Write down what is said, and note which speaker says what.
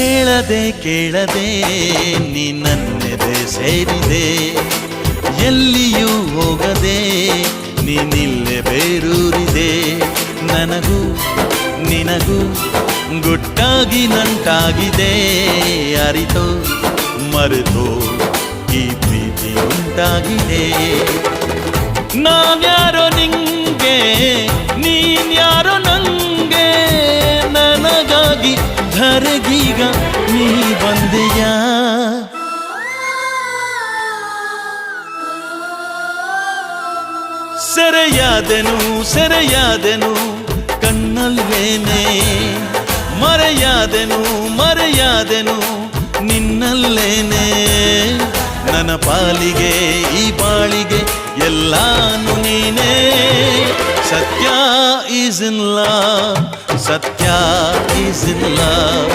Speaker 1: ಹೇಳದೆ ಕೇಳದೆ ನೀ ನನ್ನೆದೆ ಸೇರಿದೆ. ಎಲ್ಲಿಯೂ ಹೋಗದೆ ನೀನಿಲ್ಲೆ ಬೇರೂರಿದೆ. ನನಗೂ ನಿನಗೂ ಗುಟ್ಟಾಗಿ ನಂಟಾಗಿದೆ. ಅರಿತೋ, ಮರೆತೋ ಈ ಪ್ರೀತಿ ಉಂಟಾಗಿದೆ. ನಾನ್ಯಾರೋ ಧರೆಗೀಗ ನೀ ಬಂದೆಯ? ಸೆರೆಯಾದೆನು ಸೆರೆಯಾದೆನು, ಕಣ್ಣಲ್ಲೇನೆ. ಮರೆಯಾದೆನು ಮರೆಯಾದೆನು, ನಿನ್ನಲ್ಲೇನೆ. ನನ್ನ ಪಾಲಿಗೆ, ಈ ಬಾಳಿಗೆ ಎಲ್ಲಾನು ನೀನೇ. Sathya is in love Sathya is in love